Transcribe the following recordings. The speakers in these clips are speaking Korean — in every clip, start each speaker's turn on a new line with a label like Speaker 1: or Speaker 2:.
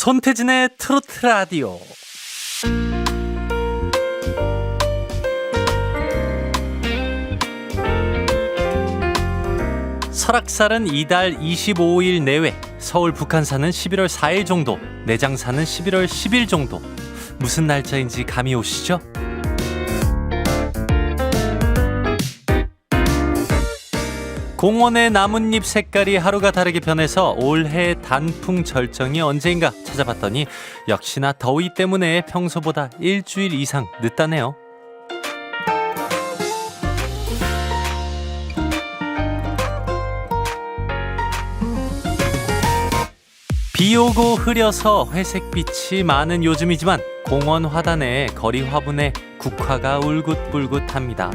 Speaker 1: 손태진의 트로트 라디오. 설악산은 이달 25일 내외, 서울 북한산은 11월 4일 정도, 내장산은 11월 10일 정도. 무슨 날짜인지 감이 오시죠? 공원의 나뭇잎 색깔이 하루가 다르게 변해서 올해 단풍 절정이 언제인가 찾아봤더니 역시나 더위 때문에 평소보다 일주일 이상 늦다네요. 비 오고 흐려서 회색빛이 많은 요즘이지만 공원 화단에 거리 화분에 국화가 울긋불긋합니다.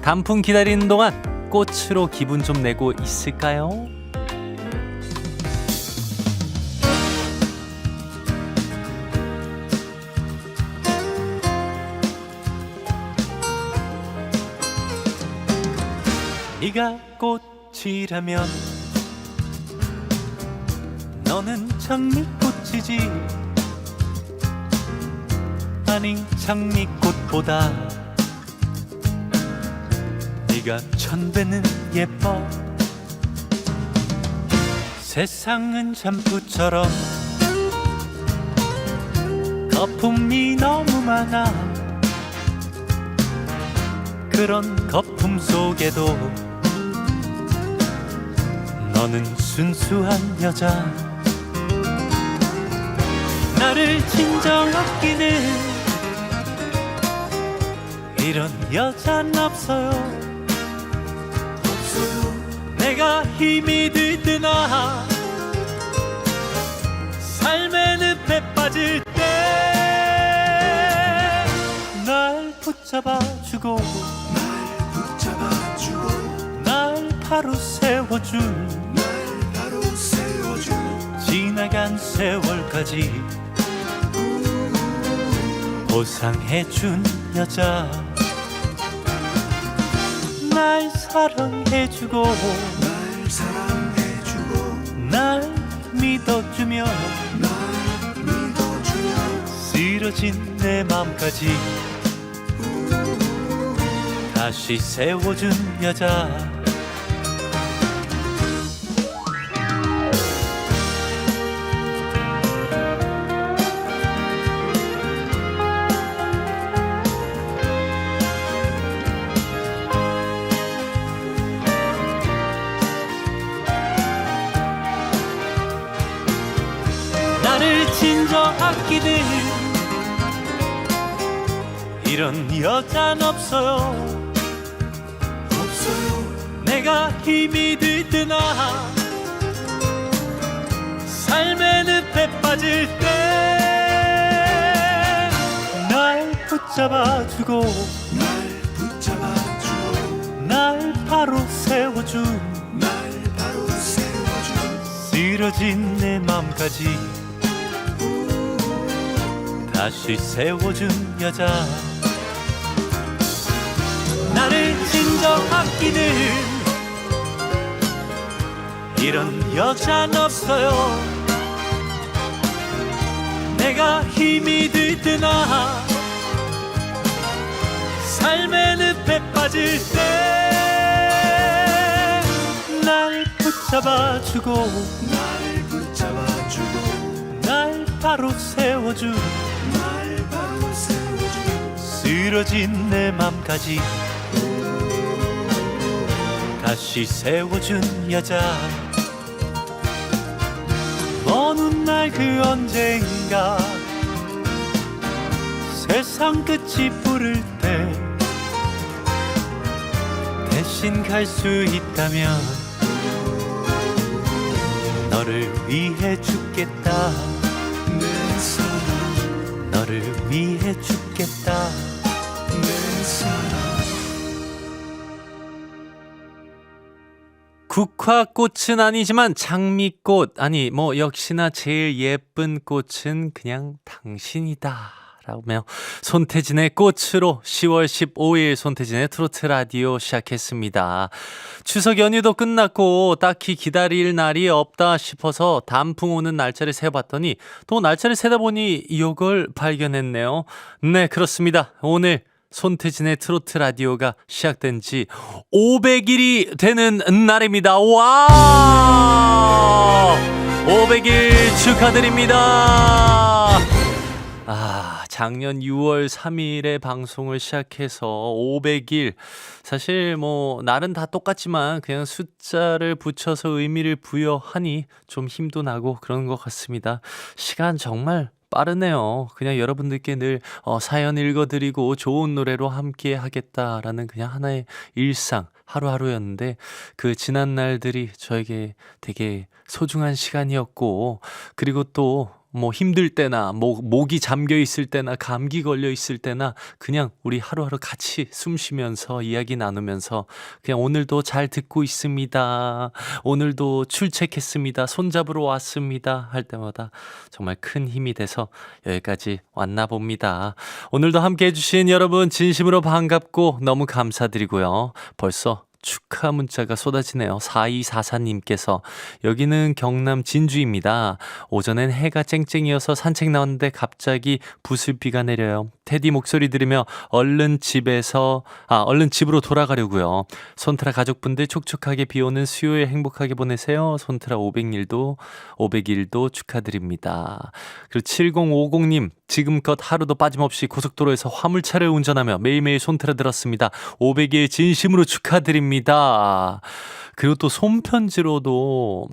Speaker 1: 단풍 기다리는 동안 꽃으로 기분 좀 내고 있을까요? 네가 꽃이라면 너는 장미꽃이지 아니 장미꽃보다 네가 천 배는 예뻐. 세상은 샴푸처럼. 거품이 너무 많아. 그런 거품 속에도 너는 순수한 여자. 나를 진정하기는 이런 여잔 없어요 내가 힘이 들드나 삶의 늪에 빠질 때 날 붙잡아 주고
Speaker 2: 날 붙잡아 주고
Speaker 1: 날 바로 세워준
Speaker 2: 날 바로 세워준
Speaker 1: 지나간 세월까지 보상해준 여자 날 사랑해주고
Speaker 2: 날
Speaker 1: 믿어주며
Speaker 2: 날 믿어주며
Speaker 1: 쓰러진 내 맘까지 다시 세워준 여자 나를 진정하기는 이런 여잔 없어요.
Speaker 2: 없어요
Speaker 1: 내가 힘이 들드나. 삶의 늪에 빠질 때 날 붙잡아주고
Speaker 2: 날 붙잡아주고
Speaker 1: 날 바로 세워준
Speaker 2: 날 바로 세워준
Speaker 1: 쓰러진 내 맘까지 다시 세워준 여자. 나를 진정하기는 이런 여잔 없어요. 내가 힘이 들드나 삶의 늪에 빠질 때 날 붙잡아주고
Speaker 2: 날 붙잡아주고
Speaker 1: 날 바로 세워준 쓰러진 내 맘까지. 다시 세워준 여자. 어느 날 그 언젠가 세상 끝이 부를 때 대신 갈 수 있다면 너를 위해 죽겠다. 너를 위해 죽겠다 국화꽃은 아니지만 장미꽃 아니 뭐 역시나 제일 예쁜 꽃은 그냥 당신이다 라며 손태진의 꽃으로 10월 15일 손태진의 트로트 라디오 시작했습니다. 추석 연휴도 끝났고 딱히 기다릴 날이 없다 싶어서 단풍 오는 날짜를 세봤더니 또 날짜를 세다 보니 이걸 발견했네요. 네, 그렇습니다. 오늘 손태진의 트로트 라디오가 시작된 지 500일이 되는 날입니다. 와! 500일 축하드립니다. 아, 작년 6월 3일에 방송을 시작해서 500일. 사실 뭐, 날은 다 똑같지만 그냥 숫자를 붙여서 의미를 부여하니 좀 힘도 나고 그런 것 같습니다. 시간 정말 빠르네요. 그냥 여러분들께 늘 어, 사연 읽어드리고 좋은 노래로 함께 하겠다라는 그냥 하나의 일상, 하루하루였는데 그 지난 날들이 저에게 되게 소중한 시간이었고 그리고 또 뭐 힘들 때나 목, 목이 잠겨 있을 때나 감기 걸려 있을 때나 그냥 우리 하루하루 같이 숨 쉬면서 이야기 나누면서 그냥 오늘도 잘 듣고 있습니다. 오늘도 출첵했습니다. 손잡으러 왔습니다. 할 때마다 정말 큰 힘이 돼서 여기까지 왔나 봅니다. 오늘도 함께 해주신 여러분 진심으로 반갑고 너무 감사드리고요. 벌써 축하 문자가 쏟아지네요. 4244님께서 여기는 경남 진주입니다. 오전엔 해가 쨍쨍이어서 산책 나왔는데 갑자기 부슬비가 내려요. 테디 목소리 들으며 얼른 집에서 아 얼른 집으로 돌아가려고요. 손트라 가족분들 촉촉하게 비오는 수요일 행복하게 보내세요. 손트라 500일도 500일도 축하드립니다. 그리고 7050님 지금껏 하루도 빠짐없이 고속도로에서 화물차를 운전하며 매일매일 손트라 들었습니다. 500일 진심으로 축하드립니다. 그리고 또 손편지로도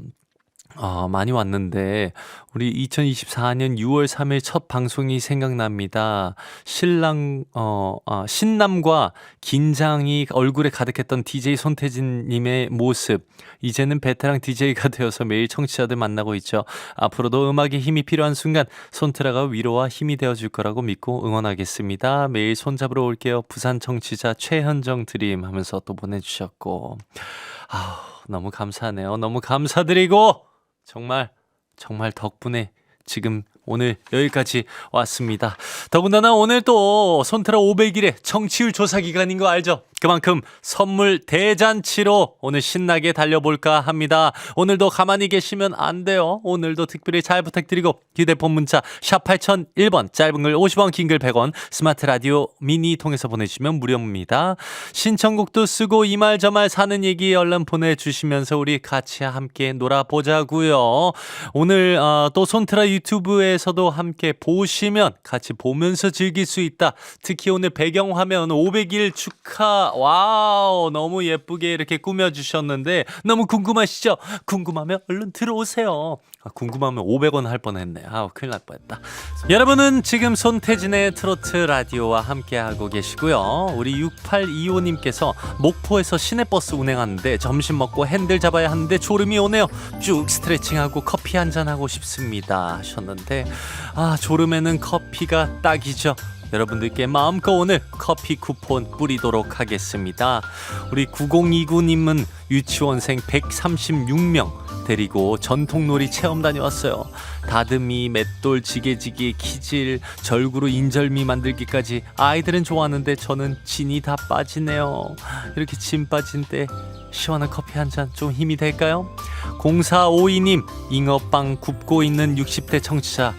Speaker 1: 아, 많이 왔는데, 우리 2024년 6월 3일 첫 방송이 생각납니다. 신랑, 어, 아, 신남과 긴장이 얼굴에 가득했던 DJ 손태진님의 모습. 이제는 베테랑 DJ가 되어서 매일 청취자들 만나고 있죠. 앞으로도 음악에 힘이 필요한 순간, 손트라가 위로와 힘이 되어줄 거라고 믿고 응원하겠습니다. 매일 손잡으러 올게요. 부산 청취자 최현정 드림 하면서 또 보내주셨고. 아 너무 감사하네요. 너무 감사드리고, 정말 정말 덕분에 지금 오늘 여기까지 왔습니다. 더군다나 오늘 또 손트라 500일의 청취율 조사 기간인 거 알죠? 그만큼 선물 대잔치로 오늘 신나게 달려볼까 합니다. 오늘도 가만히 계시면 안 돼요. 오늘도 특별히 잘 부탁드리고 휴대폰 문자 샵 8001번 짧은 글 50원 긴 글 100원 스마트 라디오 미니 통해서 보내주시면 무료입니다. 신청곡도 쓰고 이 말 저 말 사는 얘기 얼른 보내주시면서 우리 같이 함께 놀아보자고요. 오늘 어, 또 손트라 유튜브에서도 함께 보시면 같이 보면서 즐길 수 있다. 특히 오늘 배경화면 500일 축하 와우 너무 예쁘게 이렇게 꾸며주셨는데 너무 궁금하시죠? 궁금하면 얼른 들어오세요. 아, 궁금하면 500원 할 뻔했네. 아우 큰일 날 뻔했다. 여러분은 지금 손태진의 트로트 라디오와 함께하고 계시고요. 우리 6825님께서 목포에서 시내버스 운행하는데 점심 먹고 핸들 잡아야 하는데 졸음이 오네요. 쭉 스트레칭하고 커피 한 잔 하고 싶습니다. 하셨는데 아 졸음에는 커피가 딱이죠. 여러분들께 마음껏 오늘 커피 쿠폰 뿌리도록 하겠습니다. 우리 9029님은 유치원생 136명 데리고 전통놀이 체험 다녀왔어요. 다듬이, 맷돌, 지게지기, 키질, 절구로 인절미 만들기까지 아이들은 좋아하는데 저는 진이 다 빠지네요. 이렇게 진 빠진 때 시원한 커피 한 잔 좀 힘이 될까요? 0452님 잉어빵 굽고 있는 60대 청취자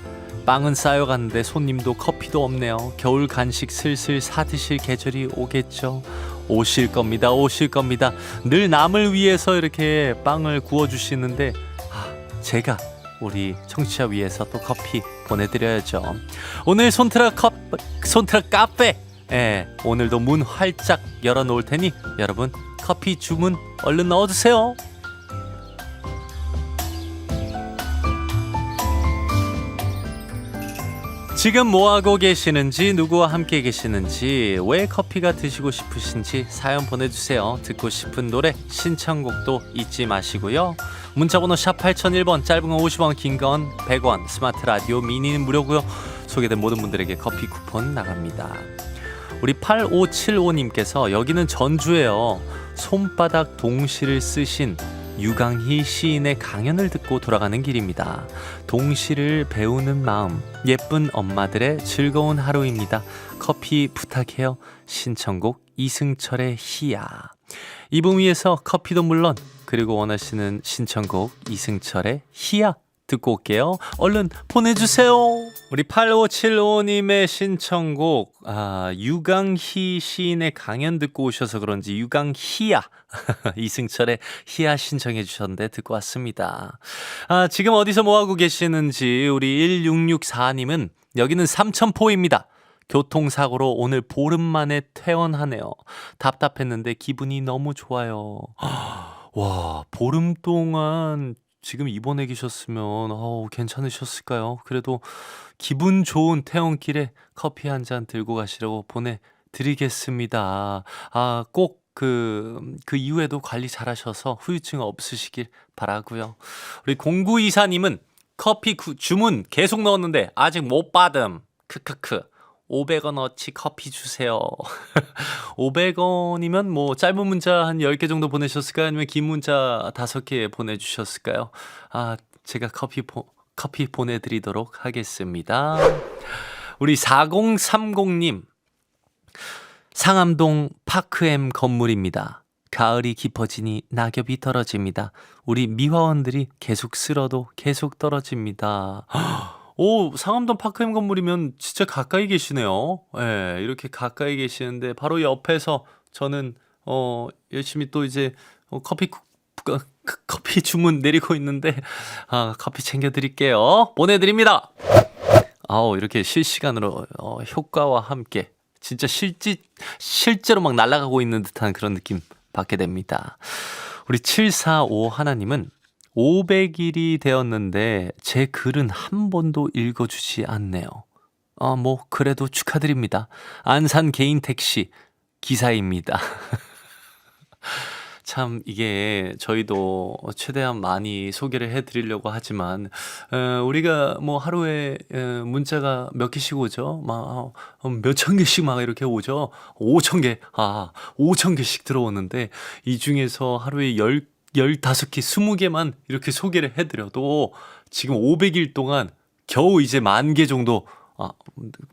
Speaker 1: 빵은 쌓여갔는데 손님도 커피도 없네요. 겨울 간식 슬슬 사드실 계절이 오겠죠. 오실 겁니다. 오실 겁니다. 늘 남을 위해서 이렇게 빵을 구워주시는데 아, 제가 우리 청취자 위해서 또 커피 보내드려야죠. 오늘 손트라 컵 손트라 카페 예, 오늘도 문 활짝 열어놓을 테니 여러분 커피 주문 얼른 넣어주세요. 지금 뭐하고 계시는지 누구와 함께 계시는지 왜 커피가 드시고 싶으신지 사연 보내주세요. 듣고 싶은 노래 신청곡도 잊지 마시고요. 문자번호 샵 8001번 짧은 건 50원 긴 건 100원 스마트 라디오 미니는 무료고요. 소개된 모든 분들에게 커피 쿠폰 나갑니다. 우리 8575님께서 여기는 전주예요. 손바닥 동시를 쓰신 유강희 시인의 강연을 듣고 돌아가는 길입니다. 동시를 배우는 마음, 예쁜 엄마들의 즐거운 하루입니다. 커피 부탁해요. 신청곡 이승철의 희야. 이분 위해서 커피도 물론 그리고 원하시는 신청곡 이승철의 희야 듣고 올게요. 얼른 보내주세요. 우리 8575님의 신청곡, 아, 유강희 시인의 강연 듣고 오셔서 그런지 유강희야. 이승철의 희야 신청해 주셨는데 듣고 왔습니다. 아, 지금 어디서 뭐하고 계시는지 우리 1664님은 여기는 삼천포입니다. 교통사고로 오늘 보름 만에 퇴원하네요. 답답했는데 기분이 너무 좋아요. 와, 보름 동안 지금 입원해 계셨으면 어우, 괜찮으셨을까요? 그래도 기분 좋은 퇴원길에 커피 한 잔 들고 가시라고 보내드리겠습니다. 아, 꼭 그, 그 이후에도 관리 잘 하셔서 후유증 없으시길 바라고요 우리 0924님은 커피 구- 주문 계속 넣었는데 아직 못 받음. 크크크. 500원어치 커피 주세요. 500원이면 뭐 짧은 문자 한 10개 정도 보내셨을까요? 아니면 긴 문자 5개 보내주셨을까요? 아, 제가 커피, 보, 커피 보내드리도록 하겠습니다. 우리 4030님. 상암동 파크엠 건물입니다. 가을이 깊어지니 낙엽이 떨어집니다. 우리 미화원들이 계속 쓸어도 계속 떨어집니다. 오, 상암동 파크엠 건물이면 진짜 가까이 계시네요. 예, 이렇게 가까이 계시는데 바로 옆에서 저는 어, 열심히 또 이제 어, 커피 쿠- 그- 그- 커피 주문 내리고 있는데 아, 커피 챙겨 드릴게요. 보내 드립니다. 아우, 이렇게 실시간으로 어, 효과와 함께 진짜 실지 실제로 막 날아가고 있는 듯한 그런 느낌 받게 됩니다. 우리 745 하나님은 500일이 되었는데 제 글은 한 번도 읽어주지 않네요. 아, 뭐 그래도 축하드립니다. 안산 개인 택시 기사입니다. 참 이게 저희도 최대한 많이 소개를 해드리려고 하지만 어, 우리가 뭐 하루에 어, 문자가 몇 개씩 오죠? 막 어, 몇천 개씩 막 이렇게 오죠? 5천 개, 아 5천 개씩 들어오는데 이 중에서 하루에 열 15개, 20개만 이렇게 소개를 해드려도 지금 500일 동안 겨우 이제 만 개 정도 아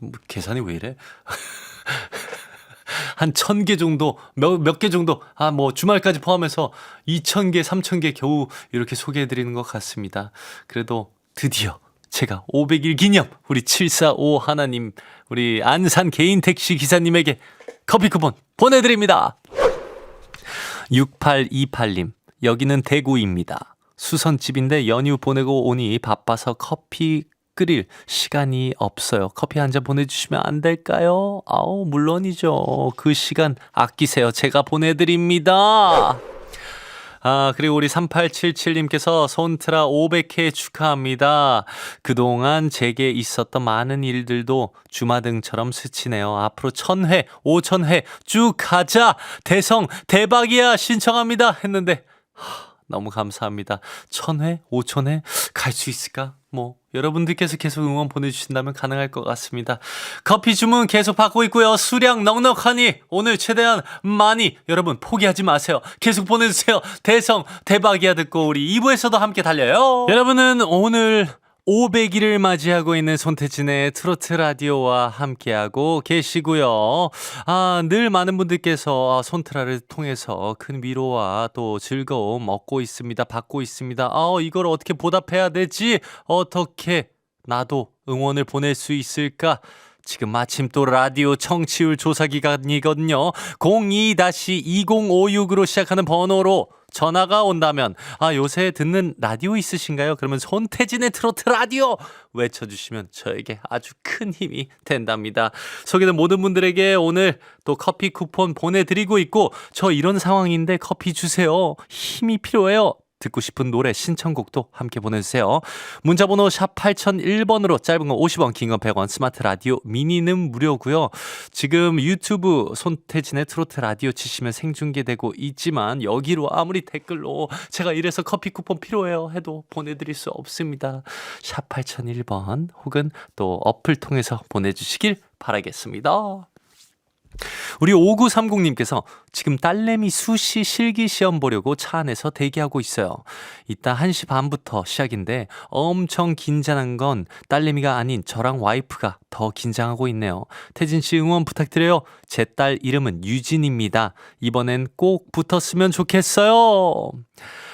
Speaker 1: 뭐, 계산이 왜 이래? 한천개 정도, 몇, 몇 개 정도, 아, 뭐, 주말까지 포함해서 2천 개, 3천 개 겨우 이렇게 소개해 드리는 것 같습니다. 그래도 드디어 제가 500일 기념 우리 745 하나님, 우리 안산 개인 택시 기사님에게 커피 쿠폰 보내드립니다. 6828님, 여기는 대구입니다. 수선집인데 연휴 보내고 오니 바빠서 커피 끓일 시간이 없어요. 커피 한 잔 보내주시면 안 될까요? 아우, 물론이죠. 그 시간 아끼세요. 제가 보내드립니다. 아, 그리고 우리 3877님께서 손트라 500회 축하합니다. 그동안 제게 있었던 많은 일들도 주마등처럼 스치네요. 앞으로 1000회, 5000회 쭉 가자! 대성, 대박이야! 신청합니다! 했는데, 하, 너무 감사합니다. 1000회, 5000회 갈 수 있을까? 뭐, 여러분들께서 계속 응원 보내주신다면 가능할 것 같습니다. 커피 주문 계속 받고 있고요. 수량 넉넉하니 오늘 최대한 많이 여러분 포기하지 마세요. 계속 보내주세요. 대성 대박이야 듣고 우리 2부에서도 함께 달려요. 여러분은 오늘 500일을 맞이하고 있는 손태진의 트로트 라디오와 함께하고 계시고요. 아, 늘 많은 분들께서 손트라를 통해서 큰 위로와 또 즐거움 얻고 있습니다. 받고 있습니다. 아, 이걸 어떻게 보답해야 되지? 어떻게 나도 응원을 보낼 수 있을까? 지금 마침 또 라디오 청취율 조사 기간이거든요. 02-2056으로 시작하는 번호로 전화가 온다면 아 요새 듣는 라디오 있으신가요? 그러면 손태진의 트로트 라디오 외쳐주시면 저에게 아주 큰 힘이 된답니다. 소개된 모든 분들에게 오늘 또 커피 쿠폰 보내드리고 있고 저 이런 상황인데 커피 주세요. 힘이 필요해요. 듣고 싶은 노래 신청곡도 함께 보내주세요. 문자번호 샵 8001번으로 짧은 건 50원, 긴 건 100원, 스마트 라디오 미니는 무료고요. 지금 유튜브 손태진의 트로트 라디오 치시면 생중계되고 있지만 여기로 아무리 댓글로 제가 이래서 커피 쿠폰 필요해요 해도 보내드릴 수 없습니다. 샵 8001번 혹은 또 어플 통해서 보내주시길 바라겠습니다. 우리 5930님께서 지금 딸내미 수시 실기 시험 보려고 차 안에서 대기하고 있어요. 이따 1시 반부터 시작인데 엄청 긴장한 건 딸내미가 아닌 저랑 와이프가 더 긴장하고 있네요. 태진 씨 응원 부탁드려요. 제 딸 이름은 유진입니다. 이번엔 꼭 붙었으면 좋겠어요.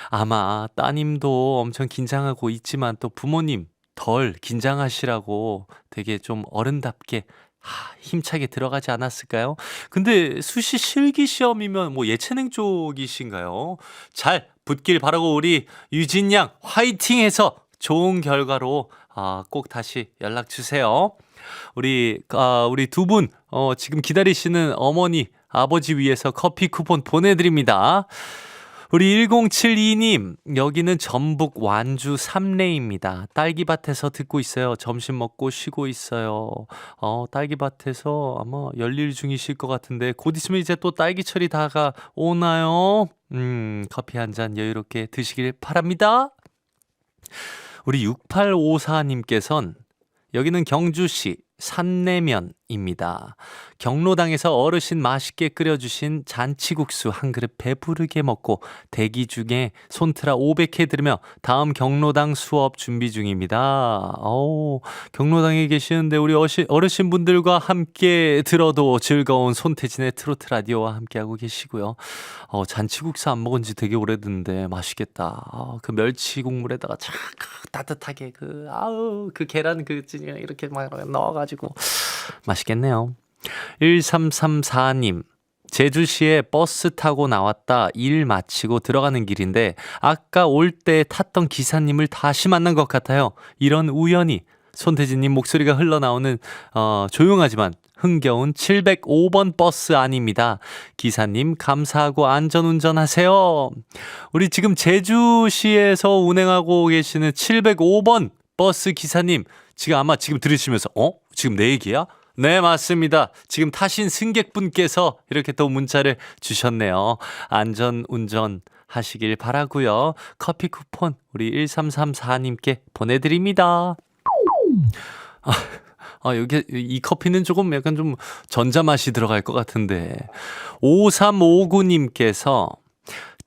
Speaker 1: 아마 따님도 엄청 긴장하고 있지만 또 부모님 덜 긴장하시라고 되게 좀 어른답게 하, 힘차게 들어가지 않았을까요? 근데 수시 실기 시험이면 뭐 예체능 쪽이신가요? 잘 붙길 바라고 우리 유진 양 화이팅해서 좋은 결과로 아, 꼭 다시 연락 주세요. 우리 아, 우리 두분 어, 지금 기다리시는 어머니 아버지 위해서 커피 쿠폰 보내드립니다. 우리 1072님, 여기는 전북 완주 삼례입니다. 딸기밭에서 듣고 있어요. 점심 먹고 쉬고 있어요. 어, 딸기밭에서 아마 열일 중이실 것 같은데, 곧 있으면 이제 또 딸기철이 다가오나요? 음, 커피 한 잔 여유롭게 드시길 바랍니다. 우리 6854님께선 여기는 경주시 산내면 입니다. 경로당에서 어르신 맛있게 끓여주신 잔치국수 한 그릇 배부르게 먹고 대기 중에 손트라 500회 들으며 다음 경로당 수업 준비 중입니다. 어우, 경로당에 계시는데 우리 어시, 어르신분들과 함께 들어도 즐거운 손태진의 트로트 라디오와 함께하고 계시고요. 어, 잔치국수 안 먹은 지 되게 오래됐는데 맛있겠다. 아, 그 멸치 국물에다가 착 따뜻하게 그 아우 그 계란 그 찌개 이렇게 막 넣어가지고 맛있겠네요. 1334님. 제주시에 버스 타고 나왔다 일 마치고 들어가는 길인데 아까 올 때 탔던 기사님을 다시 만난 것 같아요. 이런 우연이 손태진님 목소리가 흘러나오는 어, 조용하지만 흥겨운 705번 버스 아닙니다. 기사님 감사하고 안전운전 하세요. 우리 지금 제주시에서 운행하고 계시는 705번 버스 기사님 지금 아마 지금 들으시면서 어? 지금 내 얘기야? 네, 맞습니다. 지금 타신 승객분께서 이렇게 또 문자를 주셨네요. 안전 운전 하시길 바라고요. 커피 쿠폰 우리 1334님께 보내드립니다. 아, 아, 여기 이 커피는 조금 약간 좀 전자 맛이 들어갈 것 같은데. 5359님께서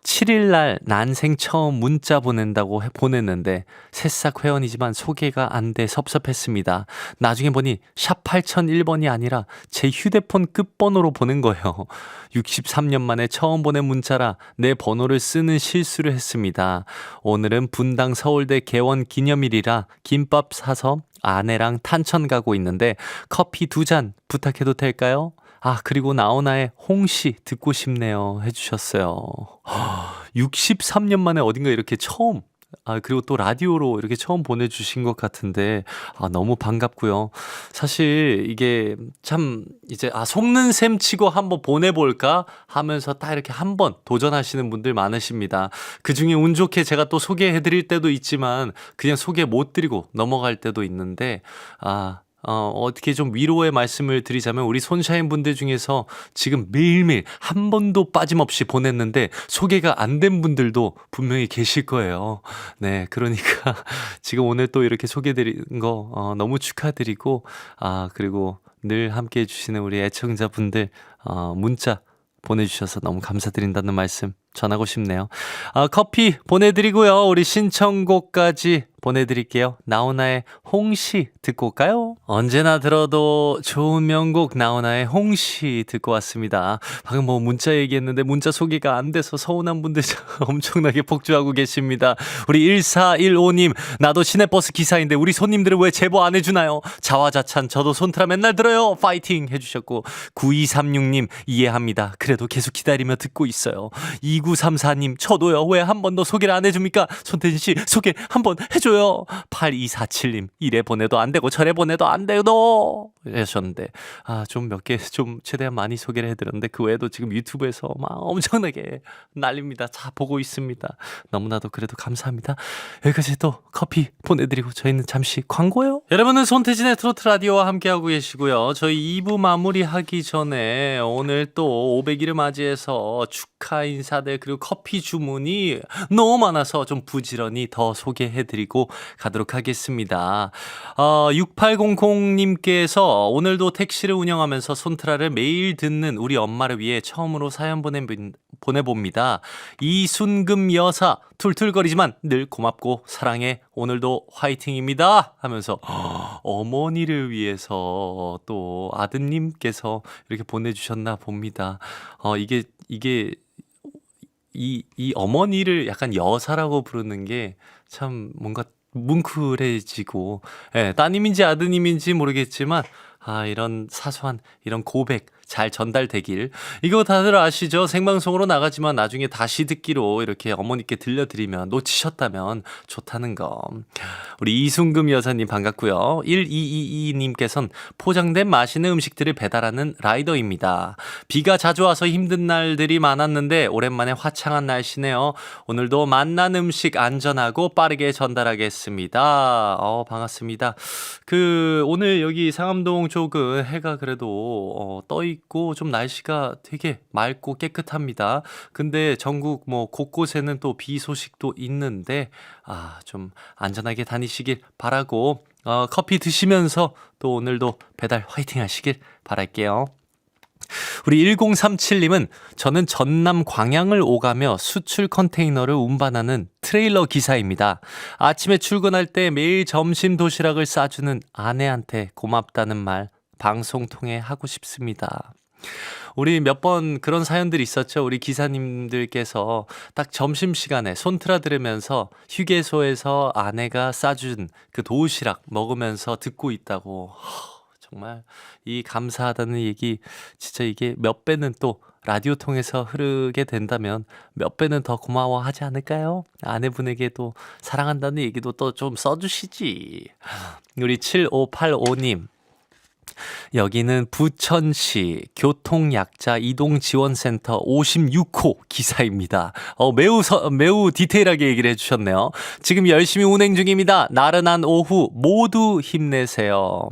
Speaker 1: 7일날 난생 처음 문자 보낸다고 해- 보냈는데 새싹 회원이지만 소개가 안 돼 섭섭했습니다. 나중에 보니 샵 8001번이 아니라 제 휴대폰 끝번호로 보낸 거예요. 63년 만에 처음 보낸 문자라 내 번호를 쓰는 실수를 했습니다. 오늘은 분당 서울대 개원 기념일이라 김밥 사서 아내랑 탄천 가고 있는데 커피 두 잔 부탁해도 될까요? 아, 그리고 나오나의 홍시 듣고 싶네요. 해주셨어요. 63년 만에 어딘가 이렇게 처음, 아, 그리고 또 라디오로 이렇게 처음 보내주신 것 같은데, 아, 너무 반갑고요. 사실 이게 참 이제, 아, 속는 셈 치고 한번 보내볼까 하면서 딱 이렇게 한번 도전하시는 분들 많으십니다. 그 중에 운 좋게 제가 또 소개해드릴 때도 있지만, 그냥 소개 못 드리고 넘어갈 때도 있는데, 아, 어, 어떻게 좀 위로의 말씀을 드리자면 우리 손샤인 분들 중에서 지금 매일매일 한 번도 빠짐없이 보냈는데 소개가 안 된 분들도 분명히 계실 거예요. 네, 그러니까 지금 오늘 또 이렇게 소개드린 거 어, 너무 축하드리고 아, 그리고 늘 함께 해주시는 우리 애청자분들 어, 문자 보내주셔서 너무 감사드린다는 말씀 전하고 싶네요. 아, 커피 보내드리고요. 우리 신청곡까지 보내드릴게요. 나훈아의 홍시 듣고 올까요? 언제나 들어도 좋은 명곡 나훈아의 홍시 듣고 왔습니다. 방금 뭐 문자 얘기했는데 문자 소개가 안 돼서 서운한 분들 엄청나게 폭주하고 계십니다. 우리 1415님 나도 시내버스 기사인데 우리 손님들은 왜 제보 안 해주나요? 자화자찬 저도 손트라 맨날 들어요. 파이팅 해주셨고 9236님 이해합니다. 그래도 계속 기다리며 듣고 있어요. 2934님 저도요. 왜 한 번 더 소개를 안 해줍니까? 손태진 씨 소개 한 번 해줘요. 8247님 이래 보내도 안 되고 저래 보내도 안 돼도 하셨는데 아 좀 몇 개 좀 최대한 많이 소개를 해드렸는데 그 외에도 지금 유튜브에서 막 엄청나게 난립니다. 다 보고 있습니다. 너무나도 그래도 감사합니다. 여기까지 또 커피 보내드리고 저희는 잠시 광고요. 여러분은 손태진의 트로트 라디오와 함께하고 계시고요. 저희 2부 마무리하기 전에 오늘 또 500일을 맞이해서 축하 인사들 그리고 커피 주문이 너무 많아서 좀 부지런히 더 소개해드리고 가도록 하겠습니다. 어, 6800님께서 오늘도 택시를 운영하면서 손트라를 매일 듣는 우리 엄마를 위해 처음으로 사연 보내, 보내봅니다. 이순금 여사, 툴툴거리지만 늘 고맙고 사랑해. 오늘도 화이팅입니다. 하면서 어머니를 위해서 또 아드님께서 이렇게 보내주셨나 봅니다. 어, 이게, 이게 이, 이 어머니를 약간 여사라고 부르는 게 참 뭔가 뭉클해지고, 예, 따님인지 아드님인지 모르겠지만, 아, 이런 사소한 이런 고백 잘 전달되길. 이거 다들 아시죠? 생방송으로 나가지만 나중에 다시 듣기로 이렇게 어머니께 들려드리면 놓치셨다면 좋다는 거. 우리 이순금 여사님 반갑고요. 1222님께서는 포장된 맛있는 음식들을 배달하는 라이더입니다. 비가 자주 와서 힘든 날들이 많았는데 오랜만에 화창한 날씨네요. 오늘도 맛난 음식 안전하고 빠르게 전달하겠습니다. 어, 반갑습니다. 그 오늘 여기 상암동 쪽은 해가 그래도 어, 떠 있고 좀 날씨가 되게 맑고 깨끗합니다. 근데 전국 뭐 곳곳에는 또 비 소식도 있는데 아, 좀 안전하게 다니시길 바라고 어, 커피 드시면서 또 오늘도 배달 화이팅 하시길 바랄게요. 우리 1037님은 저는 전남 광양을 오가며 수출 컨테이너를 운반하는 트레일러 기사입니다. 아침에 출근할 때 매일 점심 도시락을 싸주는 아내한테 고맙다는 말 방송 통해 하고 싶습니다. 우리 몇 번 그런 사연들이 있었죠. 우리 기사님들께서 딱 점심시간에 손트라 들으면서 휴게소에서 아내가 싸준 그 도시락 먹으면서 듣고 있다고. 허, 정말 이 감사하다는 얘기 진짜 이게 몇 배는 또 라디오 통해서 흐르게 된다면 몇 배는 더 고마워하지 않을까요? 아내분에게도 사랑한다는 얘기도 또 좀 써주시지. 우리 7585님. 여기는 부천시 교통약자 이동지원센터 56호 기사입니다. 어, 매우 서, 매우 디테일하게 얘기를 해주셨네요. 지금 열심히 운행 중입니다. 나른한 오후 모두 힘내세요.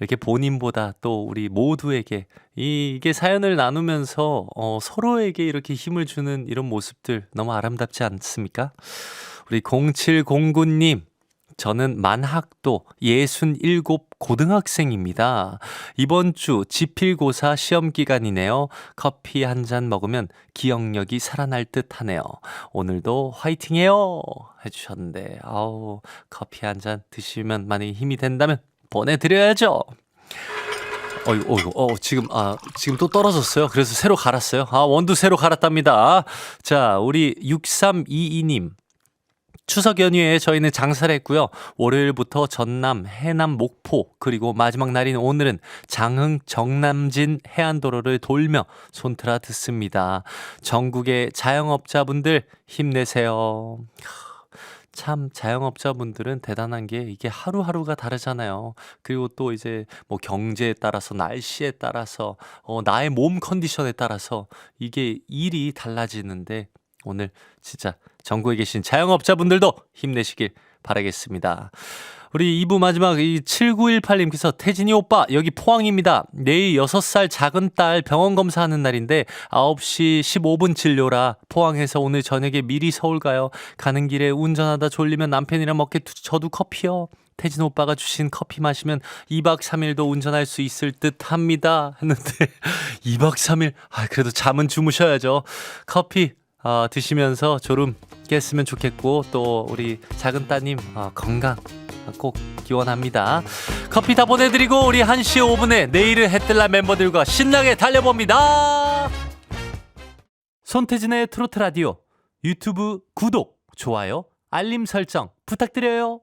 Speaker 1: 이렇게 본인보다 또 우리 모두에게 이- 이게 사연을 나누면서 어, 서로에게 이렇게 힘을 주는 이런 모습들 너무 아름답지 않습니까? 우리 0709님 저는 만학도 67 고등학생입니다. 이번 주 지필고사 시험 기간이네요. 커피 한 잔 먹으면 기억력이 살아날 듯 하네요. 오늘도 화이팅 해요! 해주셨는데, 아우, 커피 한 잔 드시면 만약에 힘이 된다면 보내드려야죠. 어이구, 어이구, 어, 지금, 아, 지금 또 떨어졌어요. 그래서 새로 갈았어요. 아, 원두 새로 갈았답니다. 자, 우리 6322님. 추석 연휴에 저희는 장사를 했고요. 월요일부터 전남, 해남, 목포, 그리고 마지막 날인 오늘은 장흥, 정남진 해안도로를 돌며 손트라 듣습니다. 전국의 자영업자분들 힘내세요. 참 자영업자분들은 대단한 게 이게 하루하루가 다르잖아요. 그리고 또 이제 뭐 경제에 따라서 날씨에 따라서 어 나의 몸 컨디션에 따라서 이게 일이 달라지는데 오늘 진짜 전국에 계신 자영업자분들도 힘내시길 바라겠습니다. 우리 2부 마지막 이 7918님께서 태진이 오빠 여기 포항입니다. 내일 6살 작은 딸 병원 검사하는 날인데 9시 15분 진료라 포항에서 오늘 저녁에 미리 서울 가요. 가는 길에 운전하다 졸리면 남편이랑 먹게 두- 저도 커피요. 태진 오빠가 주신 커피 마시면 2박 3일도 운전할 수 있을 듯 합니다. 했는데 2박 3일 아 그래도 잠은 주무셔야죠. 커피 어, 드시면서 졸음 깼으면 좋겠고 또 우리 작은 따님 어, 건강 꼭 기원합니다. 커피 다 보내드리고 우리 1시 5분에 내일은 해뜰날 멤버들과 신나게 달려봅니다. 손태진의 트로트 라디오 유튜브 구독, 좋아요, 알림 설정 부탁드려요.